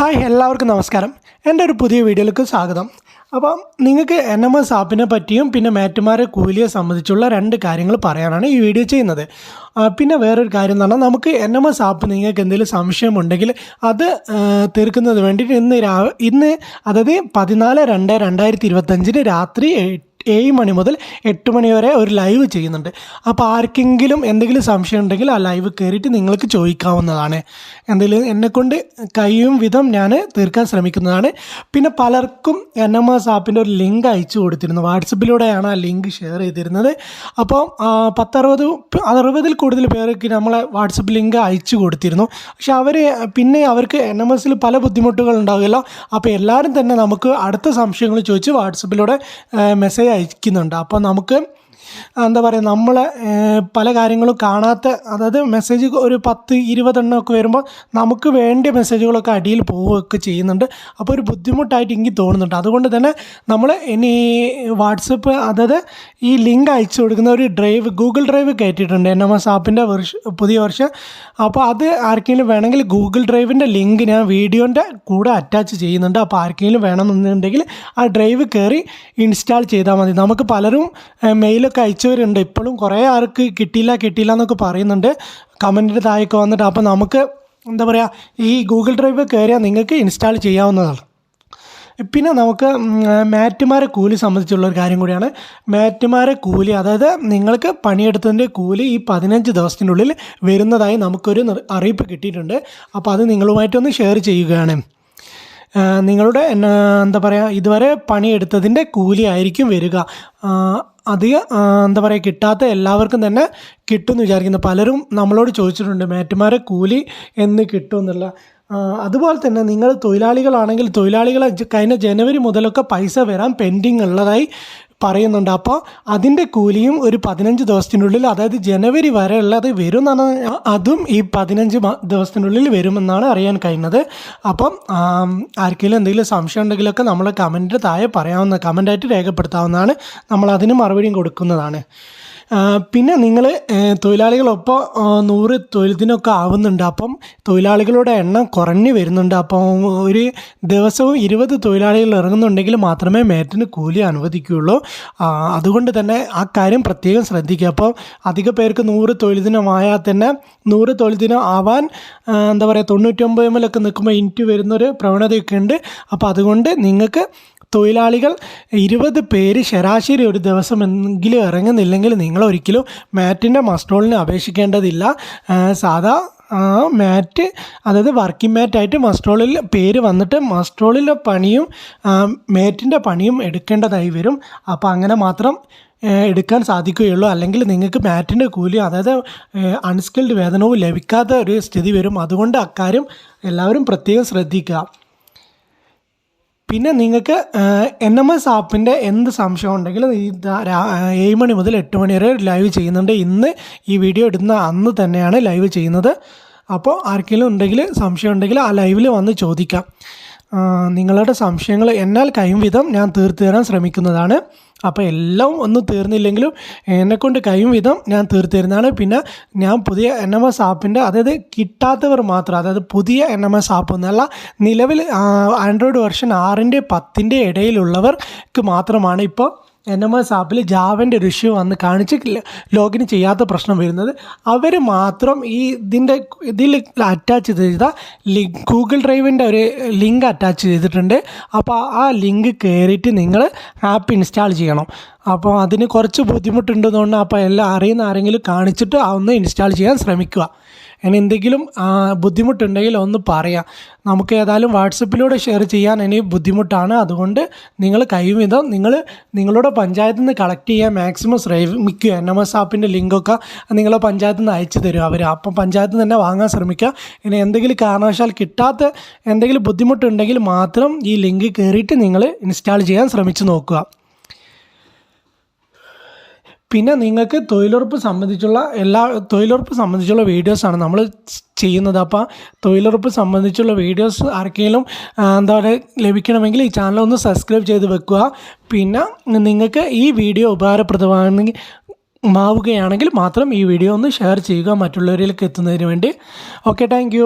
Hi എല്ലാവർക്കും നമസ്കാരം. എന്റെ ഒരു പുതിയ വീഡിയോയിലേക്ക് സ്വാഗതം. അപ്പം നിങ്ങൾക്ക് എൻ എം എസ് ആപ്പിനെ പറ്റിയും പിന്നെ മാറ്റുമാരെ കൂലിയെ സംബന്ധിച്ചുള്ള രണ്ട് കാര്യങ്ങൾ പറയാനാണ് ഈ വീഡിയോ ചെയ്യുന്നത്. പിന്നെ വേറൊരു കാര്യം എന്ന് പറഞ്ഞാൽ നമുക്ക് എൻ എം എസ് ആപ്പ് നിങ്ങൾക്ക് എന്തെങ്കിലും സംശയമുണ്ടെങ്കിൽ അത് തീർക്കുന്നതിന് വേണ്ടിയിട്ട് ഇന്ന് രാ ഇന്ന് അതായത് പതിനാല് രണ്ട് രണ്ടായിരത്തി ഇരുപത്തഞ്ചിന് രാത്രി ഏഴ് മണി മുതൽ എട്ട് മണി വരെ ഒരു ലൈവ് ചെയ്യുന്നുണ്ട്. അപ്പോൾ ആർക്കെങ്കിലും എന്തെങ്കിലും സംശയം ഉണ്ടെങ്കിൽ ആ ലൈവ് കയറിയിട്ട് നിങ്ങൾക്ക് ചോദിക്കാവുന്നതാണ്. എന്തെങ്കിലും എന്നെക്കൊണ്ട് കഴിയും വിധം ഞാൻ തീർക്കാൻ ശ്രമിക്കുന്നതാണ്. പിന്നെ പലർക്കും എൻ എം എസ് ആപ്പിന്റെ ഒരു ലിങ്ക് അയച്ചു കൊടുത്തിരുന്നു. വാട്സപ്പിലൂടെയാണ് ആ ലിങ്ക് ഷെയർ ചെയ്തിരുന്നത്. അപ്പോൾ പത്തറുപത് അറുപതിൽ കൂടുതൽ പേർക്ക് നമ്മളെ വാട്സപ്പ് ലിങ്ക് അയച്ചു കൊടുത്തിരുന്നു. പക്ഷെ അവർ പിന്നെ അവർക്ക് എൻ എം എസിൽ പല ബുദ്ധിമുട്ടുകൾ ഉണ്ടാവുമല്ലോ അപ്പോൾ എല്ലാവരും തന്നെ നമുക്ക് അടുത്ത സംശയങ്ങൾ ചോദിച്ച് വാട്സപ്പിലൂടെ മെസ്സേജ് അയക്കുന്നുണ്ട്. അപ്പോൾ നമുക്ക് എന്താ പറയുക നമ്മൾ പല കാര്യങ്ങളും കാണാത്ത അതായത് മെസ്സേജ് ഒരു പത്ത് ഇരുപതെണ്ണമൊക്കെ വരുമ്പോൾ നമുക്ക് വേണ്ട മെസ്സേജുകളൊക്കെ അടിയിൽ പോവുകയൊക്കെ ചെയ്യുന്നുണ്ട്. അപ്പോൾ ഒരു ബുദ്ധിമുട്ടായിട്ട് എനിക്ക് തോന്നുന്നുണ്ട്. അതുകൊണ്ട് തന്നെ നമ്മൾ ഇനി വാട്സപ്പ് അതായത് ഈ ലിങ്ക് അയച്ചു കൊടുക്കുന്ന ഒരു ഡ്രൈവ് ഗൂഗിൾ ഡ്രൈവ് കയറ്റിയിട്ടുണ്ട് എൻ എം എസ് ആപ്പിന്റെ വർഷ പുതിയ വർഷം. അപ്പോൾ അത് ആർക്കെങ്കിലും വേണമെങ്കിൽ ഗൂഗിൾ ഡ്രൈവിന്റെ ലിങ്ക് ഞാൻ വീഡിയോന്റെ കൂടെ അറ്റാച്ച് ചെയ്യുന്നുണ്ട്. അപ്പോൾ ആർക്കെങ്കിലും വേണമെന്നുണ്ടെങ്കിൽ ആ ഡ്രൈവ് കയറി ഇൻസ്റ്റാൾ ചെയ്താൽ മതി. നമുക്ക് പലരും ഏഹ്, മെയിലൊക്കെ അയച്ചവരുണ്ട്. ഇപ്പോഴും കുറേ ആർക്ക് കിട്ടിയില്ല കിട്ടിയില്ല എന്നൊക്കെ പറയുന്നുണ്ട്. കമന്റിന്റെ താഴേക്ക് വന്നിട്ട് അപ്പോൾ നമുക്ക് എന്താ പറയുക ഈ ഗൂഗിൾ ഡ്രൈവ് കയറിയാൽ നിങ്ങൾക്ക് ഇൻസ്റ്റാൾ ചെയ്യാവുന്നതാണ്. പിന്നെ നമുക്ക് മാറ്റുമാരെ കൂലി സംബന്ധിച്ചുള്ള ഒരു കാര്യം കൂടിയാണ്. മാറ്റുമാരെ കൂലി അതായത് നിങ്ങൾക്ക് പണിയെടുത്തതിന്റെ കൂലി ഈ പതിനഞ്ച് ദിവസത്തിനുള്ളിൽ വരുന്നതായി നമുക്കൊരു അറിയിപ്പ് കിട്ടിയിട്ടുണ്ട്. അപ്പോൾ അത് നിങ്ങളുമായിട്ടൊന്ന് ഷെയർ ചെയ്യുകയാണ്. നിങ്ങളുടെ എന്താ പറയുക ഇതുവരെ പണിയെടുത്തതിന്റെ കൂലി ആയിരിക്കും വരിക. അധികം എന്താ പറയുക കിട്ടാത്ത എല്ലാവർക്കും തന്നെ കിട്ടുമെന്ന് വിചാരിക്കുന്നു. പലരും നമ്മളോട് ചോദിച്ചിട്ടുണ്ട് മേറ്റുമാരെ കൂലി എന്ന് കിട്ടുമെന്നുള്ള അതുപോലെ തന്നെ നിങ്ങൾ തൊഴിലാളികളാണെങ്കിൽ തൊഴിലാളികളെ കഴിഞ്ഞ ജനുവരി മുതലൊക്കെ പൈസ വരാൻ പെൻഡിങ് ഉള്ളതായി പറയുന്നുണ്ട്. അപ്പോൾ അതിന്റെ കൂലിയും ഒരു പതിനഞ്ച് ദിവസത്തിനുള്ളിൽ അതായത് ജനുവരി വരെ ഉള്ളത് വരും എന്നാണ് അതും ഈ പതിനഞ്ച് ദിവസത്തിനുള്ളിൽ വരുമെന്നാണ് അറിയാൻ കഴിയുന്നത്. അപ്പം ആർക്കെങ്കിലും എന്തെങ്കിലും സംശയം ഉണ്ടെങ്കിലൊക്കെ നമ്മൾ കമന്റ് താഴെ പറയാവുന്ന കമന്റായിട്ട് രേഖപ്പെടുത്താവുന്നതാണ്. നമ്മൾ അതിന് മറുപടിയും കൊടുക്കുന്നതാണ്. പിന്നെ നിങ്ങൾ തൊഴിലാളികളൊപ്പം നൂറ് തൊഴിൽ ദിനമൊക്കെ ആവുന്നുണ്ട്. അപ്പം തൊഴിലാളികളുടെ എണ്ണം കുറഞ്ഞു വരുന്നുണ്ട്. അപ്പം ഒരു ദിവസവും ഇരുപത് തൊഴിലാളികൾ ഇറങ്ങുന്നുണ്ടെങ്കിൽ മാത്രമേ മേറ്റിന് കൂലി അനുവദിക്കുകയുള്ളൂ. അതുകൊണ്ട് തന്നെ ആ കാര്യം പ്രത്യേകം ശ്രദ്ധിക്കുക. അപ്പോൾ അധിക പേർക്ക് നൂറ് തൊഴിൽ ദിനമായാൽ തന്നെ നൂറ് തൊഴിൽ ദിനം ആവാൻ എന്താ പറയുക തൊണ്ണൂറ്റൊമ്പത് മുതലൊക്കെ എൽ ഒക്കെ നിൽക്കുമ്പോൾ ഇന്റു വരുന്നൊരു പ്രവണതയൊക്കെ ഉണ്ട്. അപ്പോൾ അതുകൊണ്ട് നിങ്ങൾക്ക് തൊഴിലാളികൾ ഇരുപത് പേര് ശരാശരി ഒരു ദിവസം എങ്കിലും ഇറങ്ങുന്നില്ലെങ്കിൽ നിങ്ങൾ ഒരിക്കലും മാറ്റിന്റെ മസ്റ്റോളിന് അപേക്ഷിക്കേണ്ടതില്ല. സാധാ ആ, മാറ്റ് അതായത് വർക്കിംഗ് മാറ്റായിട്ട് മസ്ട്രോളിൽ പേര് വന്നിട്ട് മസ്ട്രോളിലെ പണിയും മാറ്റിന്റെ പണിയും എടുക്കേണ്ടതായി വരും. അപ്പോൾ അങ്ങനെ മാത്രം എടുക്കാൻ സാധിക്കുകയുള്ളൂ. അല്ലെങ്കിൽ നിങ്ങൾക്ക് മാറ്റിന്റെ കൂലി അതായത് അൺസ്കിൽഡ് വേതനവും ലഭിക്കാത്ത ഒരു സ്ഥിതി വരും. അതുകൊണ്ട് അക്കാര്യം എല്ലാവരും പ്രത്യേകം ശ്രദ്ധിക്കുക. പിന്നെ നിങ്ങൾക്ക് എൻ എം എസ് ആപ്പിന്റെ എന്ത് സംശയം ഉണ്ടെങ്കിലും ഈ ഏഴ് മണി മുതൽ എട്ട് മണി വരെ ലൈവ് ചെയ്യുന്നുണ്ട്. ഇന്ന് ഈ വീഡിയോ ഇടുന്ന അന്ന് തന്നെയാണ് ലൈവ് ചെയ്യുന്നത്. അപ്പോൾ ആർക്കെങ്കിലും ഉണ്ടെങ്കിൽ സംശയം ഉണ്ടെങ്കിൽ ആ ലൈവിൽ വന്ന് ചോദിക്കാം. നിങ്ങളുടെ സംശയങ്ങൾ എന്നാൽ കഴിയും ഞാൻ തീർത്തു തരാൻ ശ്രമിക്കുന്നതാണ്. അപ്പോൾ എല്ലാം ഒന്നും തീർന്നില്ലെങ്കിലും എന്നെക്കൊണ്ട് കഴിയും വിധം ഞാൻ തീർത്തിരുന്നതാണ് പിന്നെ ഞാൻ പുതിയ എൻ എം എസ് ആപ്പിന്റെ അതായത് കിട്ടാത്തവർ മാത്രം അതായത് പുതിയ എൻ എം എസ് ആപ്പ് എന്നല്ല നിലവിൽ ആൻഡ്രോയിഡ് വെർഷൻ ആറിന്റെ പത്തിന്റെ ഇടയിലുള്ളവർക്ക് മാത്രമാണ് ഇപ്പോൾ എൻ എം എസ് ആപ്പിൽ ജാവന്റെ ഒരു ഇഷ്യൂ വന്ന് കാണിച്ച് ലോഗിൻ ചെയ്യാത്ത പ്രശ്നം വരുന്നത്. അവർ മാത്രം ഈ ഇതിന്റെ ഇതിൽ അറ്റാച്ച് ചെയ്ത ലിങ്ക് ഗൂഗിൾ ഡ്രൈവിന്റെ ഒരു ലിങ്ക് അറ്റാച്ച് ചെയ്തിട്ടുണ്ട്. അപ്പോൾ ആ ലിങ്ക് കയറിയിട്ട് നിങ്ങൾ ആപ്പ് ഇൻസ്റ്റാൾ ചെയ്യണം. അപ്പോൾ അതിന് കുറച്ച് ബുദ്ധിമുട്ടുണ്ടെന്നുകൊണ്ട് അപ്പോൾ എല്ലാം അറിയുന്ന ആരെങ്കിലും കാണിച്ചിട്ട് ഒന്ന് ഇൻസ്റ്റാൾ ചെയ്യാൻ ശ്രമിക്കുക. ഇനി എന്തെങ്കിലും ബുദ്ധിമുട്ടുണ്ടെങ്കിൽ ഒന്ന് പറയാം. നമുക്ക് ഏതായാലും വാട്സപ്പിലൂടെ ഷെയർ ചെയ്യാൻ ഇനി ബുദ്ധിമുട്ടാണ്. അതുകൊണ്ട് നിങ്ങൾ കൈവിധം നിങ്ങൾ നിങ്ങളുടെ പഞ്ചായത്തിൽ നിന്ന് കളക്ട് ചെയ്യാൻ മാക്സിമം ശ്രമിക്കുക. എൻ എം എസ് ആപ്പിന്റെ ലിങ്കൊക്കെ നിങ്ങളെ പഞ്ചായത്തിൽ നിന്ന് അയച്ചു തരും അവർ അപ്പം പഞ്ചായത്തിൽ നിന്ന് തന്നെ വാങ്ങാൻ ശ്രമിക്കുക. ഇനി എന്തെങ്കിലും കാരണവശാൽ കിട്ടാത്ത എന്തെങ്കിലും ബുദ്ധിമുട്ടുണ്ടെങ്കിൽ മാത്രം ഈ ലിങ്ക് കയറിയിട്ട് നിങ്ങൾ ഇൻസ്റ്റാൾ ചെയ്യാൻ ശ്രമിച്ചു നോക്കുക. പിന്നെ നിങ്ങൾക്ക് തൊഴിലുറപ്പ് സംബന്ധിച്ചുള്ള എല്ലാ തൊഴിലുറപ്പ് സംബന്ധിച്ചുള്ള വീഡിയോസാണ് നമ്മൾ ചെയ്യുന്നത്. അപ്പോൾ തൊഴിലുറപ്പ് സംബന്ധിച്ചുള്ള വീഡിയോസ് ആർക്കെങ്കിലും എന്താ പറയുക ലഭിക്കണമെങ്കിൽ ഈ ചാനൽ ഒന്ന് സബ്സ്ക്രൈബ് ചെയ്ത് വെക്കുക. പിന്നെ നിങ്ങൾക്ക് ഈ വീഡിയോ ഉപകാരപ്രദമാണെങ്കിൽ മാവുകയാണെങ്കിൽ മാത്രം ഈ വീഡിയോ ഒന്ന് ഷെയർ ചെയ്യുക മറ്റുള്ളവരിലേക്ക് എത്തുന്നതിന് വേണ്ടി. Okay thank